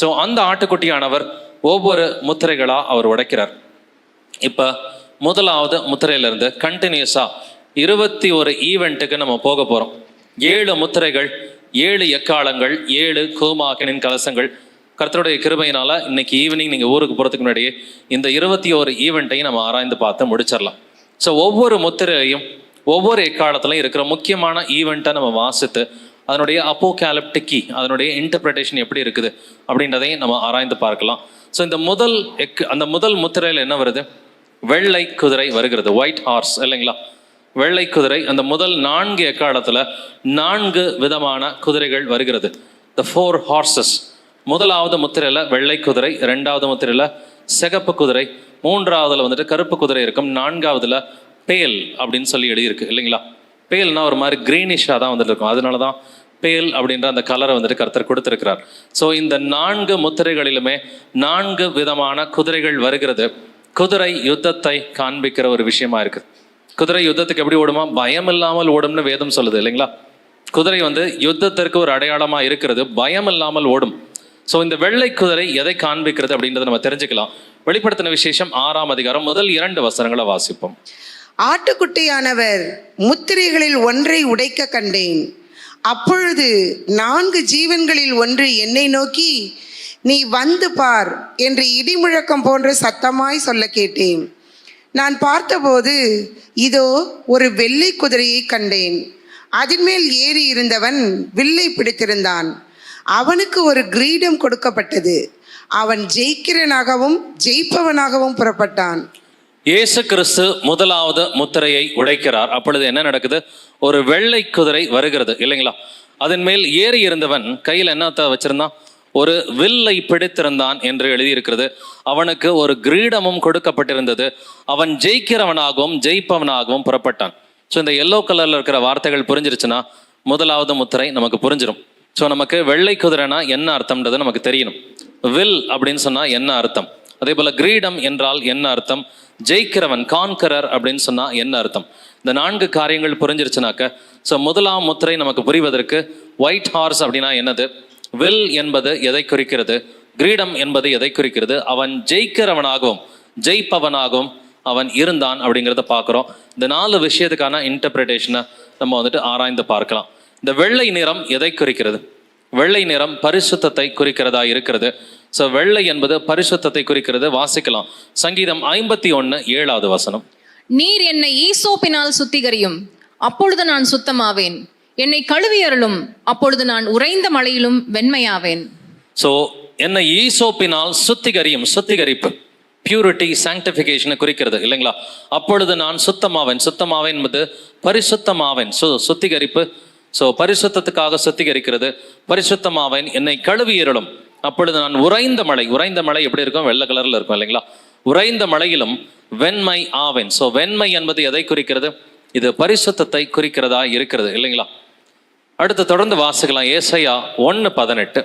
So அந்த ஆட்டுக்குட்டியானவர் ஒவ்வொரு முத்திரைகளாக அவர் உடைக்கிறார். இப்போ முதலாவது முத்திரையிலிருந்து கண்டினியூஸாக இருபத்தி ஒரு ஈவெண்ட்டுக்கு நம்ம போக போகிறோம் ஏழு முத்திரைகள் ஏழு எக்காலங்கள் ஏழு கோமாகனின் கலசங்கள். கர்த்தருடைய கிருபையினால இன்னைக்கு ஈவினிங் நீங்கள் ஊருக்கு போகிறதுக்கு முன்னாடியே இந்த இருபத்தி ஒரு ஈவெண்ட்டையும் நம்ம ஆராய்ந்து பார்த்து முடிச்சிடலாம். ஸோ ஒவ்வொரு முத்திரையும் ஒவ்வொரு எக்காலத்திலையும் இருக்கிற முக்கியமான ஈவெண்ட்டை நம்ம வாசித்து அதனுடைய அப்போகேலப்டிக்கி அதனுடைய இன்டர்பிரிட்டேஷன் எப்படி இருக்குது அப்படின்றதையும் நம்ம ஆராய்ந்து பார்க்கலாம். ஸோ இந்த முதல் எக் அந்த முதல் முத்திரையில் என்ன வருது? வெள்ளை குதிரை வருகிறது ஒயிட் ஹார்ஸ் இல்லைங்களா? வெள்ளை குதிரை அந்த முதல் நான்கு எக்காலத்தில் நான்கு விதமான குதிரைகள் வருகிறது. த ஃபோர் ஹார்சஸ் முதலாவது முத்திரையில் வெள்ளை குதிரை ரெண்டாவது முத்திரையில் சிகப்பு குதிரை மூன்றாவதுல வந்துட்டு கருப்பு குதிரை இருக்கும் நான்காவதுல பேல் அப்படின்னு சொல்லி எழுதியிருக்கு இல்லைங்களா? பேல்னா ஒரு மாதிரி க்ரீனிஷாக தான் வந்துட்டு இருக்கும் அதனால தான் பேல் அப்படின்ற அந்த கலரை வந்துட்டு கர்த்தர் கொடுத்துருக்கிறார். ஸோ இந்த நான்கு முத்திரைகளிலுமே நான்கு விதமான குதிரைகள் வருகிறது. குதிரை யுத்தத்தை காண்பிக்கிற ஒரு விஷயமா இருக்குது குதிரை யுத்தத்துக்கு எப்படி ஓடுமா? பயம் இல்லாமல் ஓடும்னு வேதம் சொல்லுது இல்லைங்களா? குதிரை வந்து யுத்தத்திற்கு ஒரு அடையாளமாக இருக்கிறது பயம் இல்லாமல் ஓடும். ஸோ இந்த வெள்ளை குதிரை எதை காண்பிக்கிறது அப்படின்றத நம்ம தெரிஞ்சுக்கலாம். வெளிப்படுத்தின விசேஷம் ஆறாம் அதிகாரம் முதல் இரண்டு வசனங்களை வாசிப்போம். ஆட்டுக்குட்டியானவர் முத்திரைகளில் ஒன்றை உடைக்க கண்டேன். அப்பொழுது நான்கு ஜீவன்களில் ஒன்று என்னை நோக்கி நீ வந்து பார் என்று இடிமுழக்கம் போன்ற சத்தமாய் சொல்ல கேட்டேன். நான் பார்த்தபோது இதோ ஒரு வெள்ளை குதிரையை கண்டேன். அதன் மேல் ஏறி இருந்தவன் வில்லை பிடித்திருந்தான். அவனுக்கு ஒரு கிரீடம் கொடுக்கப்பட்டது. அவன் ஜெயிக்கிறனாகவும் ஜெயிப்பவனாகவும் புறப்பட்டான். இயேசு கிறிஸ்து முதலாவது முத்திரையை உடைக்கிறார். அப்பொழுது என்ன நடக்குது? ஒரு வெள்ளை குதிரை வருகிறது இல்லைங்களா? அதன் மேல் ஏறி இருந்தவன் கையில் என்னத்த வச்சிருந்தான்? ஒரு வில்லை பிடித்திருந்தான் என்று எழுதியிருக்கிறது. அவனுக்கு ஒரு கிரீடமும் கொடுக்கப்பட்டிருந்தது. அவன் ஜெயிக்கிறவனாகவும் ஜெயிப்பவனாகவும் புறப்பட்டான். ஸோ இந்த எல்லோ கலர்ல இருக்கிற வார்த்தைகள் புரிஞ்சிருச்சுன்னா முதலாவது முத்திரை நமக்கு புரிஞ்சிடும் ஸோ நமக்கு வெள்ளை குதிரைனா என்ன அர்த்தம்ன்றது நமக்கு தெரியணும். வில் அப்படின்னு சொன்னால் என்ன அர்த்தம்? அதே போல கிரீடம் என்றால் என்ன அர்த்தம்? ஜெயிக்கிறவன் கான்கரர் அப்படின்னு சொன்னா என்ன அர்த்தம்? இந்த நான்கு காரியங்கள் புரிஞ்சிருச்சுனாக்க ஸோ முதலாம் முத்திரை நமக்கு புரிவதற்கு ஒயிட் ஹார்ஸ் அப்படின்னா என்னது? வில் என்பது எதை குறிக்கிறது? கிரீடம் என்பது எதை குறிக்கிறது? அவன் ஜெயிக்கிறவனாகவும் ஜெயிப்பவனாகவும் அவன் இருந்தான் அப்படிங்கிறத பார்க்குறோம். இந்த நாலு விஷயத்துக்கான இன்டர்பிரிட்டேஷனை நம்ம வந்துட்டு ஆராய்ந்து பார்க்கலாம். இந்த வெள்ளை நிறம் எதை குறிக்கிறது? வெள்ளை நிறம் பரிசுத்தத்தை குறிக்கிறதா இருக்கிறது? ஸோ வெள்ளை என்பது பரிசுத்தத்தை குறிக்கிறது. வாசிக்கலாம். சங்கீதம் ஐம்பத்தி ஒன்று ஏழாவது வசனம். நீர் என்னை ஈசோப்பினால் சுத்திகரியும். அப்பொழுது நான் சுத்தமாவேன். என்னை கழுவியருளும். அப்பொழுது நான் உறைந்த மழையிலும் வெண்மையாவேன். ஸோ என்ன ஈசோப்பினால் சுத்திகரியும். சுத்திகரிப்பு. பியூரிட்டி சாங்டிஃபிகேஷனை குறிக்கிறது. இல்லைங்களா? அப்பொழுது நான் சுத்தமாவேன். சுத்தமாவேன் என்பது பரிசுத்தமாவேன். சு சுத்திகரிப்பு. ஸோ பரிசுத்தத்துக்காக சுத்திகரிக்கிறது. பரிசுத்தமாவேன். என்னை கழுவியருளும். அப்பொழுது நான் உறைந்த மழை உறைந்த மழை எப்படி இருக்கும்? வெள்ளை கலரில் இருக்கும் இல்லைங்களா? உறைந்த மழையிலும் வெண்மை ஆவேன். ஸோ வெண்மை என்பது எதை குறிக்கிறது? இது பரிசுத்தத்தை குறிக்கிறதா இருக்கிறது இல்லைங்களா? அடுத்து தொடர்ந்து வாசிக்கலாம். ஏசையா ஒன்று பதினெட்டு.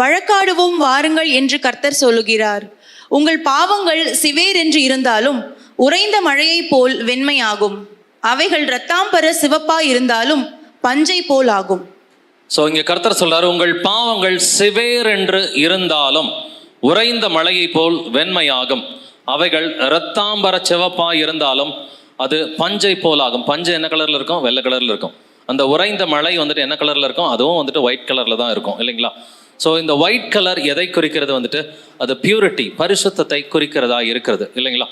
வழக்காடுவோம் வாருங்கள் என்று கர்த்தர் சொல்லுகிறார். உங்கள் பாவங்கள் சிவேர் என்று இருந்தாலும் உறைந்த மழையைப் போல் வெண்மையாகும். அவைகள் இரத்தாம்பர சிவப்பாய் இருந்தாலும் பஞ்சை போல் ஆகும். ஸோ இங்கே கர்த்தர் சொல்றாரு உங்கள் பாவங்கள் சிவேர் என்று இருந்தாலும் உறைந்த மழையை போல் வெண்மையாகும். அவைகள் இரத்தாம்பர சிவப்பாய் இருந்தாலும் அது பஞ்சை போலாகும். பஞ்சை பஞ்சு என்ன கலர்ல இருக்கும்? வெள்ளை கலர்ல இருக்கும். அந்த உறைந்த மழை வந்துட்டு என்ன கலர்ல இருக்கும்? அதுவும் வந்துட்டு ஒயிட் கலர்ல தான் இருக்கும் இல்லைங்களா? ஸோ இந்த ஒயிட் கலர் எதை குறிக்கிறது வந்துட்டு? அது பியூரிட்டி பரிசுத்தத்தை குறிக்கிறதா இருக்கிறது இல்லைங்களா?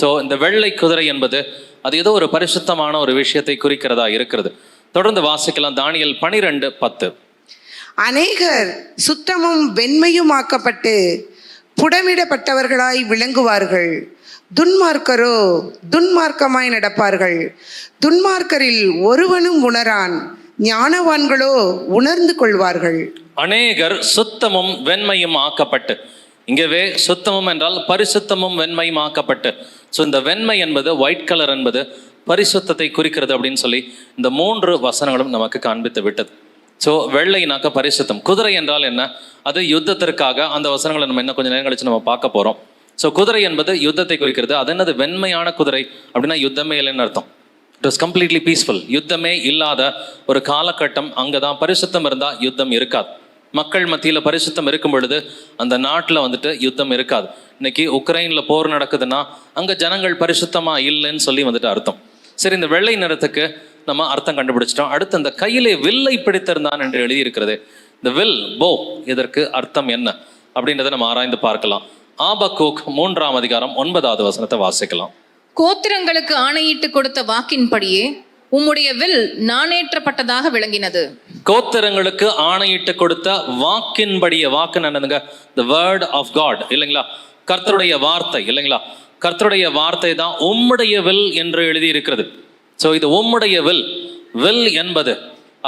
ஸோ இந்த வெள்ளை குதிரை என்பது அது ஏதோ ஒரு பரிசுத்தமான ஒரு விஷயத்தை குறிக்கிறதா இருக்கிறது. தொடர்ந்து வாசிக்கலாம் தானியல் பனிரெண்டு பத்து. அநேகர் சுத்தமும் வெண்மையுமாக்கப்பட்டு புடமிடப்பட்டவர்களாய் விளங்குவார்கள். துன்மார்க்கரோ துன்மார்க்கமாய் நடப்பார்கள். துன்மார்க்கரில் ஒருவனும் உணரான் ஞானவான்களோ உணர்ந்து கொள்வார்கள். அநேகர் சுத்தமும் வெண்மையும் ஆக்கப்பட்டு. இங்கவே சுத்தமும் என்றால் பரிசுத்தமும் வெண்மையும் ஆக்கப்பட்டு. ஸோ இந்த வெண்மை என்பது ஒயிட் கலர் என்பது பரிசுத்தத்தை குறிக்கிறது அப்படின்னு சொல்லி இந்த மூன்று வசனங்களும் நமக்கு காண்பித்து விட்டது. ஸோ வெள்ளைனாக்க பரிசுத்தம். குதிரை என்றால் என்ன? அது யுத்தத்திற்காக அந்த வசனங்களை நம்ம இன்னும் கொஞ்சம் நேரம் கழிச்சு நம்ம பார்க்க போகிறோம் ஸோ குதிரை என்பது யுத்தத்தை குறிக்கிறது. அது என்னது? வெண்மையான குதிரை அப்படின்னா யுத்தமே இல்லைன்னு அர்த்தம். இட் வாஸ் கம்ப்ளீட்லி பீஸ்ஃபுல் யுத்தமே இல்லாத ஒரு காலகட்டம் அங்கே தான் பரிசுத்தம் இருந்தால் யுத்தம் இருக்காது. மக்கள் மத்தியில் பரிசுத்தம் இருக்கும் பொழுது அந்த நாட்டில் வந்துட்டு யுத்தம் இருக்காது. இன்னைக்கு உக்ரைனில் போர் நடக்குதுன்னா அங்கே ஜனங்கள் பரிசுத்தமாக இல்லைன்னு சொல்லி வந்துட்டு அர்த்தம். சரி இந்த வெள்ளை நிறத்துக்கு நம்ம அர்த்தம் கண்டுபிடிச்சிட்டோம். அடுத்து அந்த கையிலே வில்லை பிடித்திருந்தான் என்று எழுதியிருக்கிறது. இந்த வில் போ இதற்கு அர்த்தம் என்ன அப்படின்றத நம்ம ஆராய்ந்து பார்க்கலாம். ஆபகோக் மூன்றாம் அதிகாரம் ஒன்பதாவது வசனத்தை வாசிக்கலாம். கோத்திரங்களுக்கு ஆணையிட்டு கொடுத்த வாக்கின்படியே உம்முடைய வில் நாணேற்றப்பட்டதாக விளங்கினது. கோத்திரங்களுக்கு ஆணையிட்டு கொடுத்த வாக்கின்படிய வாக்கு என்னதுங்க? த வேர்ட் ஆஃப் காட் இல்லைங்களா? கர்த்தருடைய வார்த்தை இல்லைங்களா? கர்த்தருடைய வார்த்தை தான் உம்முடைய வில் என்று எழுதி இருக்கிறது ஸோ இது உம்முடைய வில். வில் என்பது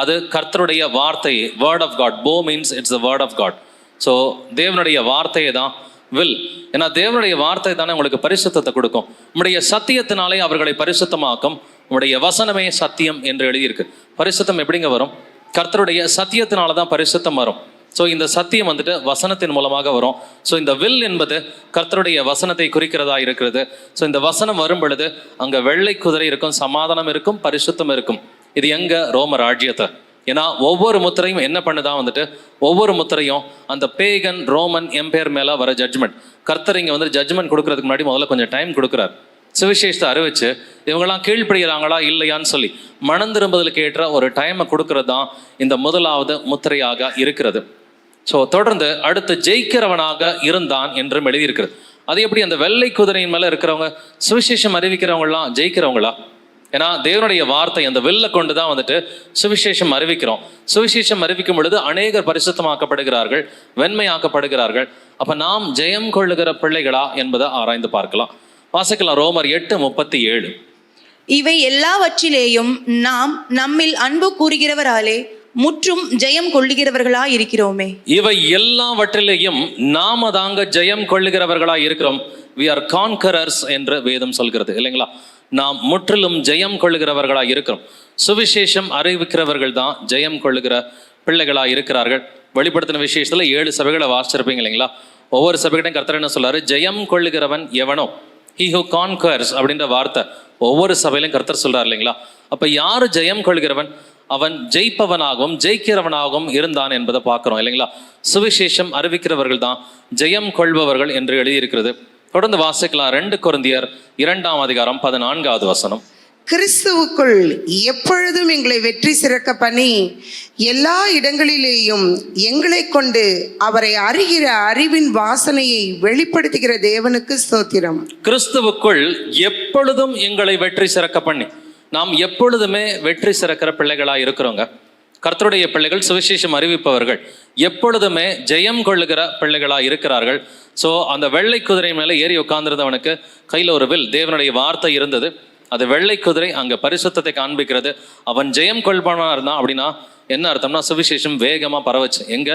அது கர்த்தருடைய வார்த்தை word of God for means it's the word of God so தேவனுடைய வார்த்தையை தான் வில். ஏன்னா தேவனுடைய வார்த்தை தானே உங்களுக்கு பரிசுத்தத்தை கொடுக்கும். உம்முடைய சத்தியத்தினாலே அவர்களை பரிசுத்தமாக்கும். உங்களுடைய வசனமே சத்தியம் என்று எழுதியிருக்கு. பரிசுத்தம் எப்படிங்க வரும்? கர்த்தருடைய சத்தியத்தினால தான் பரிசுத்தம் வரும். ஸோ இந்த சத்தியம் வந்துட்டு வசனத்தின் மூலமாக வரும். ஸோ இந்த வில் என்பது கர்த்தருடைய வசனத்தை குறிக்கிறதா இருக்கிறது. ஸோ இந்த வசனம் வரும் பொழுது அங்கே வெள்ளை குதிரை இருக்கும் சமாதானம் இருக்கும் பரிசுத்தம் இருக்கும். இது எங்க? ரோம ராஜ்யத்தை. ஏன்னா ஒவ்வொரு முத்திரையும் என்ன பண்ணுதான் வந்துட்டு ஒவ்வொரு முத்திரையும் அந்த பேகன் ரோமன் எம்பையர் மேலே வர ஜட்ஜ்மெண்ட் கர்த்தர் இங்கே வந்து ஜட்ஜ்மெண்ட் கொடுக்கறதுக்கு முன்னாடி முதல்ல கொஞ்சம் டைம் கொடுக்குறாரு. சுவிசேஷத்தை அறிவிச்சு இவங்கெல்லாம் கீழ்ப்படுகிறாங்களா? இல்லையான்னு சொல்லி மனம் திரும்புதலுக்கு ஏற்ற ஒரு டைமை கொடுக்கறது தான் இந்த முதலாவது முத்திரையாக இருக்கிறது. ஸோ தொடர்ந்து அடுத்து ஜெயிக்கிறவனாக இருந்தான் என்றும் எழுதியிருக்கிறது. அது எப்படி அந்த வெள்ளை குதிரையின் மேலே இருக்கிறவங்க சுவிசேஷம் அறிவிக்கிறவங்களாம் ஜெயிக்கிறவங்களா? ஏன்னா தேவனுடைய வார்த்தை அந்த வெல்ல கொண்டு தான் வந்துட்டு சுவிசேஷம் அறிவிக்கிறோம். சுவிசேஷம் அறிவிக்கும் பொழுது அநேகர் பரிசுத்தமாக்கப்படுகிறார்கள் வெண்மையாக்கப்படுகிறார்கள். அப்போ நாம் ஜெயம் கொள்ளுகிற பிள்ளைகளா என்பதை ஆராய்ந்து பார்க்கலாம். வாசிக்கலாம் ரோமர் எட்டு முப்பத்தி ஏழு. இவை எல்லாவற்றிலேயும் நாம் நம்மில் அன்பு கூறுகிறவராலே முற்றும் ஜெயம் கொள்ளுகிறவர்களா இருக்கிறோமே இவை எல்லாவற்றிலேயும் நாம தாங்க ஜெயம் கொள்ளுகிறவர்களா இருக்கிறோம் வி ஆர் கான்கரர்ஸ் என்று வேதம் சொல்கிறது இல்லைங்களா? நாம் முற்றிலும் ஜெயம் கொள்ளுகிறவர்களா இருக்கிறோம் சுவிசேஷம் அறிவிக்கிறவர்கள் தான் ஜெயம் கொள்ளுகிற பிள்ளைகளா இருக்கிறார்கள் வெளிப்படுத்தின விசேஷத்துல ஏழு சபைகளை வாசிச்சிருப்பீங்க இல்லைங்களா? ஒவ்வொரு சபைகிட்டையும் கர்த்தர் என்ன சொல்றாரு? ஜெயம் கொள்ளுகிறவன் எவனோ? ஹீ ஹூ கான்கர்ஸ் அப்படின்ற வார்த்தை ஒவ்வொரு சபையிலும் கர்த்தர் சொல்கிறார் இல்லைங்களா? அப்போ யாரு ஜெயம் கொள்கிறவன்? அவன் ஜெயிப்பவனாகவும் ஜெயிக்கிறவனாகவும் இருந்தான் என்பதை பார்க்குறோம் இல்லைங்களா? சுவிசேஷம் அறிவிக்கிறவர்கள் தான் ஜெயம் கொள்பவர்கள் என்று எழுதியிருக்கிறது. தொடர்ந்து வாசிக்கலாம். ரெண்டு குருந்தியர் இரண்டாம் அதிகாரம் பதினான்காவது வசனம். கிறிஸ்துவுக்குள் எப்பொழுதும் எங்களை வெற்றி சிறக்க பண்ணி எல்லா இடங்களிலேயும் எங்களை கொண்டு அவரை அறிகிற அறிவின் வாசனையை வெளிப்படுத்துகிற தேவனுக்கு ஸ்தோத்திரம். கிறிஸ்துவுக்குள் எப்பொழுதும் எங்களை வெற்றி சிறக்க பண்ணி நாம் எப்பொழுதுமே வெற்றி சிறக்கிற பிள்ளைகளாக இருக்கிறோங்க. கர்த்தருடைய பிள்ளைகள் சுவிசேஷம் அறிவிப்பவர்கள் எப்பொழுதுமே ஜெயம் கொள்ளுகிற பிள்ளைகளாக இருக்கிறார்கள். ஸோ அந்த வெள்ளை குதிரை மேலே ஏறி உட்கார்ந்திருந்தவனுக்கு கையில் ஒரு வில் தேவனுடைய வார்த்தை இருந்தது. அது வெள்ளை குதிரை அங்கே பரிசுத்தத்தை காண்பிக்கிறது. அவன் ஜெயம் கொள்பவனா இருந்தான் அப்படின்னா என்ன அர்த்தம்னா சுவிசேஷம் வேகமாக பரவச்சு. எங்க?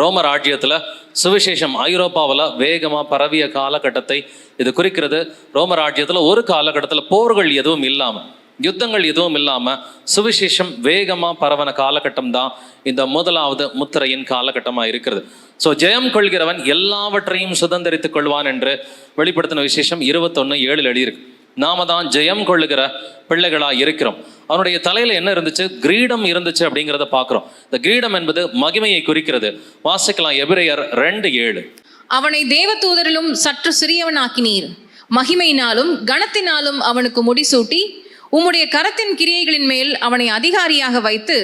ரோம ராஜ்யத்துல சுவிசேஷம் ஐரோப்பாவில் வேகமாக பரவிய காலகட்டத்தை இது குறிக்கிறது. ரோம ராஜ்யத்துல ஒரு காலகட்டத்தில் போர்கள் எதுவும் இல்லாம யுத்தங்கள் எதுவும் இல்லாம சுவிசேஷம் வேகமா பரவன காலகட்டம் தான் இந்த முதலாவது முத்திரையின் காலகட்டமா இருக்கிறது. ஸோ ஜெயம் கொள்கிறவன் எல்லாவற்றையும் சுதந்திரித்துக் கொள்வான் என்று வெளிப்படுத்தின விசேஷம் இருபத்தொன்னு ஏழில் எழுதியிருக்கு. நாம தான் ஜெயம் கொள்ளுகிற பிள்ளைகளா இருக்கிறோம். அவனுடைய தலையில என்ன இருந்துச்சு? கிரீடம் இருந்துச்சு அப்படிங்கிறத பார்க்கிறோம். இந்த கிரீடம் என்பது மகிமையை குறிக்கிறது. வாசிக்கலாம் எபிரேயர் ரெண்டு ஏழு. அவனை தேவதூதரிலும் சற்று சிறியவனாக்கினீர். மகிமையினாலும் கனத்தினாலும் அவனுக்கு முடிசூட்டி உம்முடைய கரத்தின் கிரியைகளின் மேல் அவனை அதிகாரியாக வைத்து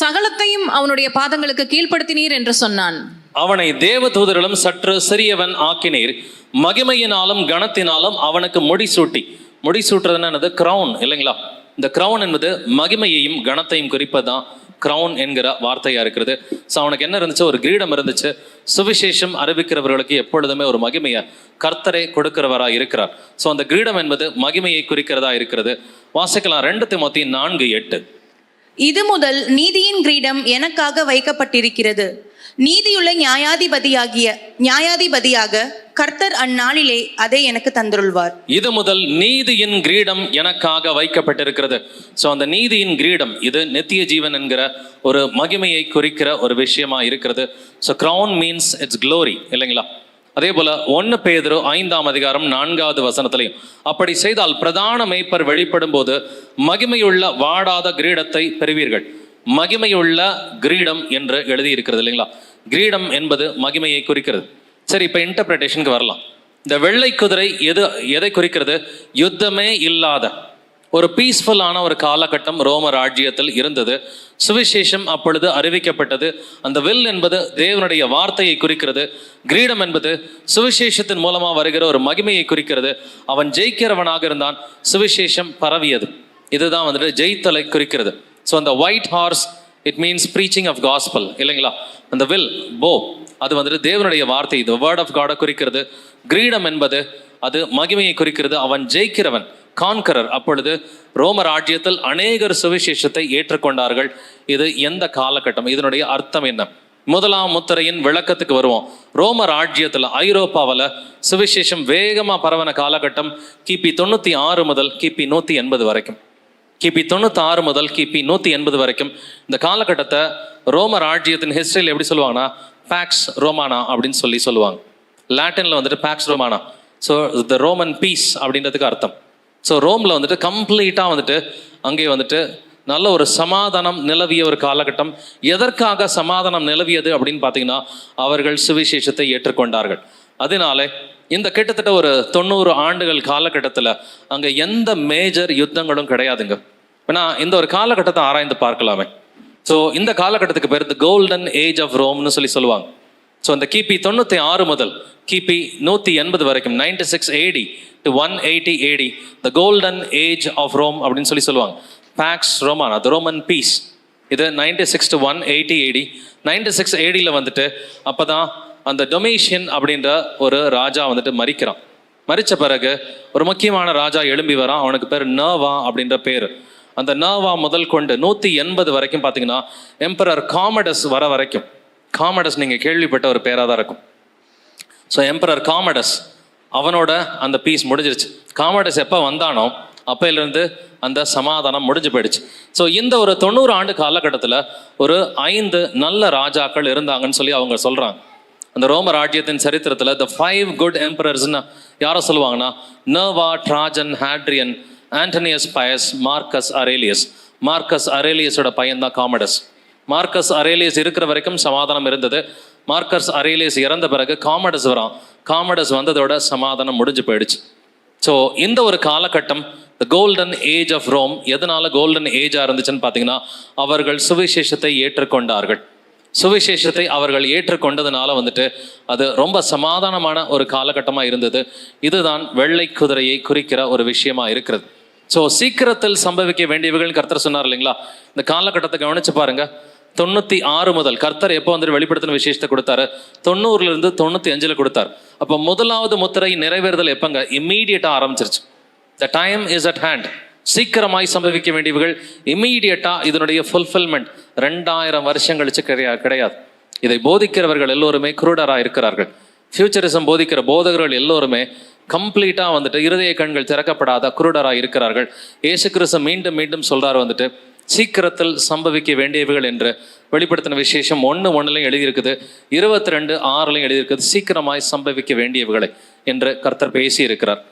சகலத்தையும் அவனுடைய பாதங்களுக்கு கீழ்ப்படுத்தினீர் என்று சொன்னான். அவனை தேவதூதரிலும் சற்று சிறியவன் ஆக்கினீர். மகிமையினாலும் கனத்தினாலும் அவனுக்கு முடிசூட்டி முடிசூட்டுறதுன்னா என்னது கிரவுன் இல்லைங்களா? இந்த கிரவுன் என்பது மகிமையையும் கணத்தையும் குறிப்பதுதான். கிரவுன் என்கிற வார்த்தையா இருக்கிறது. ஸோ அவனுக்கு என்ன இருந்துச்சு? ஒரு கிரீடம் இருந்துச்சு. சுவிசேஷம் அறிவிக்கிறவர்களுக்கு எப்பொழுதுமே ஒரு மகிமையை கர்த்தரை கொடுக்கிறவரா இருக்கிறார். ஸோ அந்த கிரீடம் என்பது மகிமையை குறிக்கிறதா இருக்கிறது. வாசிக்கலாம் ரெண்டு திமுத்தி நான்கு எட்டு. இது முதல் நீதியின் கிரீடம் எனக்காக வைக்கப்பட்டிருக்கிறது. நீதியுள்ள நியாயாதிபதியாகிய நியாயாதிபதியாக கர்த்தர் அந்நாளிலே அதை எனக்கு தந்துருள்வார். இது முதல் நீதியின் கிரீடம் எனக்காக வைக்கப்பட்டிருக்கிறது. ஸோ அந்த நீதியின் கிரீடம் இது நித்திய ஜீவன் என்கிற ஒரு மகிமையை குறிக்கிற ஒரு விஷயமா இருக்கிறது. So crown means it's glory இல்லைங்களா? அதே போல ஒன்னு பேதரோ ஐந்தாம் அதிகாரம் நான்காவது வசனத்திலையும் அப்படி செய்தால் பிரதான மேய்ப்பர் வெளிப்படும் போது மகிமையுள்ள வாடாத கிரீடத்தை பெறுவீர்கள். மகிமையுள்ள கிரீடம் என்று எழுதி இருக்கிறது இல்லைங்களா? கிரீடம் என்பது மகிமையை குறிக்கிறது. சரி இப்போ இன்டர்பிரேஷனுக்கு வரலாம். இந்த வெள்ளை குதிரை எது எதை குறிக்கிறது? யுத்தமே இல்லாத ஒரு பீஸ்ஃபுல்லான ஒரு காலகட்டம் ரோம ராஜ்யத்தில் இருந்தது. சுவிசேஷம் அப்பொழுது அறிவிக்கப்பட்டது. அந்த வில் என்பது தேவனுடைய வார்த்தையை குறிக்கிறது. கிரீடம் என்பது சுவிசேஷத்தின் மூலமாக வருகிற ஒரு மகிமையை குறிக்கிறது. அவன் ஜெயிக்கிறவனாக இருந்தான். சுவிசேஷம் பரவியது. இதுதான் வந்துட்டு ஜெயித்தலை குறிக்கிறது. ஸோ அந்த white horse it means preaching of gospel இல்லைங்களா? அந்த வில் போ அது வந்துட்டு தேவனுடைய வார்த்தை. இது வேர்ட் ஆஃப் காடை குறிக்கிறது. கிரீடம் என்பது அது மகிமையை குறிக்கிறது. அவன் ஜெயிக்கிறவன் கான்கரர் அப்பொழுது ரோம ராஜ்யத்தில் அநேகர் சுவிசேஷத்தை ஏற்றுக்கொண்டார்கள். இது எந்த காலகட்டம்? இதனுடைய அர்த்தம் என்ன? முதலாம் முத்திரையின் விளக்கத்துக்கு வருவோம். ரோம ராஜ்யத்தில் ஐரோப்பாவில் சுவிசேஷம் வேகமாக பரவன காலகட்டம் கிபி தொண்ணூற்றி ஆறு முதல் கிபி நூற்றி எண்பது வரைக்கும். கிபி தொண்ணூற்றி ஆறு முதல் கிபி நூற்றி எண்பது வரைக்கும் இந்த காலகட்டத்தை ரோமர் ஆட்சியத்தின் ஹிஸ்டரியில் எப்படி சொல்லுவாங்கன்னா பேக்ஸ் ரோமானா அப்படின்னு சொல்லி சொல்லுவாங்க. லாட்டினில் வந்துட்டு pax Romana so the Roman peace அப்படின்றதுக்கு அர்த்தம். ஸோ ரோமில் வந்துட்டு கம்ப்ளீட்டாக வந்துட்டு அங்கே வந்துட்டு நல்ல ஒரு சமாதானம் நிலவிய ஒரு காலகட்டம். எதற்காக சமாதானம் நிலவியது அப்படின்னு பார்த்தீங்கன்னா அவர்கள் சுவிசேஷத்தை ஏற்றுக்கொண்டார்கள். அதனால இந்த கிட்டத்தட்ட ஒரு தொண்ணூறு ஆண்டுகள் காலகட்டத்தில் அங்கே எந்த மேஜர் யுத்தங்களும் கிடையாதுங்க. ஏன்னா இந்த ஒரு காலகட்டத்தை ஆராய்ந்து பார்க்கலாமே. ஸோ இந்த காலகட்டத்துக்கு பேர் த கோல்டன் ஏஜ் ஆஃப் ரோம்னு சொல்லி சொல்லுவாங்க. ஸோ அந்த கிபி தொண்ணூற்றி ஆறு முதல் கிபி நூற்றி எண்பது வரைக்கும் ninety six AD to one eighty AD the golden age of Rome அப்படின்னு சொல்லி சொல்லுவாங்க. பேக்ஸ் ரோமான் அது ரோமன் பீஸ் இது ninety six to one eighty AD ninety six ஏடியில் வந்துட்டு அப்போ தான் அந்த டொமேஷியன் அப்படின்ற ஒரு ராஜா வந்துட்டு மறிக்கிறான். மறித்த பிறகு ஒரு முக்கியமான ராஜா எழும்பி வரான். அவனுக்கு பேர் நவா அப்படின்ற பேர். அந்த நர்வா முதல் கொண்டு நூற்றி எண்பது வரைக்கும் பார்த்தீங்கன்னா எம்பரர் காமடஸ் வர வரைக்கும். காமடஸ் நீங்கள் கேள்விப்பட்ட ஒரு பேராக தான் இருக்கும். ஸோ எம்பரர் காமடஸ் அவனோட அந்த பீஸ் முடிஞ்சிருச்சு. காமடஸ் எப்போ வந்தானோ அப்பையிலேருந்து அந்த சமாதானம் முடிஞ்சு போயிடுச்சு. ஸோ இந்த ஒரு தொண்ணூறு ஆண்டு காலகட்டத்தில் ஒரு ஐந்து நல்ல ராஜாக்கள் இருந்தாங்கன்னு சொல்லி அவங்க சொல்கிறாங்க அந்த ரோம ராஜ்யத்தின் சரித்திரத்தில் த ஃபைவ் குட் எம்பரர்ஸ்னு யாரை சொல்லுவாங்கன்னா Nerva Trajan Hadrian Antoninus Pius Marcus Aurelius Marcus அரேலியஸோட பையன் தான் காமடஸ் மார்க்கஸ் அரேலியஸ் இருக்கிற வரைக்கும் சமாதானம் இருந்தது. மார்க்கஸ் அரேலியஸ் இறந்த பிறகு காமடஸ் வரான். காமடஸ் வந்ததோட சமாதானம் முடிஞ்சு போயிடுச்சு. ஸோ இந்த ஒரு காலகட்டம் the golden age of Rome எதனால கோல்டன் ஏஜாக இருந்துச்சுன்னு பார்த்தீங்கன்னா அவர்கள் சுவிசேஷத்தை ஏற்றுக்கொண்டார்கள். சுவிசேஷத்தை அவர்கள் ஏற்றுக்கொண்டதுனால வந்துட்டு அது ரொம்ப சமாதானமான ஒரு காலகட்டமாக இருந்தது. இதுதான் வெள்ளை குதிரையை குறிக்கிற ஒரு விஷயமா இருக்கிறது. ஸோ சீக்கிரத்தில் சம்பவிக்க வேண்டியவர்கள் கர்த்தர் சொன்னார் இல்லைங்களா? இந்த காலகட்டத்தை கவனிச்சு பாருங்க. தொண்ணூற்றி ஆறு முதல் கர்த்தர் எப்போ வந்துட்டு வெளிப்படுத்தின விசேஷத்தை கொடுத்தாரு? தொண்ணூறுல இருந்து தொண்ணூற்றி அஞ்சில் கொடுத்தார். அப்போ முதலாவது முத்திரை நிறைவேறுதல் எப்பங்க? இம்மீடியட்டாக ஆரம்பிச்சிருச்சு. The time is at hand சீக்கிரமாய் சம்பவிக்க வேண்டியவர்கள் இம்மீடியட்டாக இதனுடைய ஃபுல்ஃபில்மெண்ட் ரெண்டாயிரம் வருஷம் கழிச்சு கிடையாது கிடையாது. இதை போதிக்கிறவர்கள் எல்லோருமே குருடராக இருக்கிறார்கள். ஃபியூச்சரிசம் போதிக்கிற போதகர்கள் எல்லோருமே கம்ப்ளீட்டாக வந்துட்டு இருதய கண்கள் திறக்கப்படாத குருடராக இருக்கிறார்கள். இயேசு கிறிஸ்து மீண்டும் மீண்டும் சொல்கிறார் வந்துட்டு சீக்கிரத்தில் சம்பவிக்க வேண்டியவைகள் என்று வெளிப்படுத்தின விசேஷம் ஒன்று ஒன்றுலையும் எழுதியிருக்குது. இருபத்தி ரெண்டு ஆறுலையும் எழுதியிருக்குது சீக்கிரமாய் சம்பவிக்க வேண்டியவைகளை என்று கர்த்தர் பேசியிருக்கிறார்.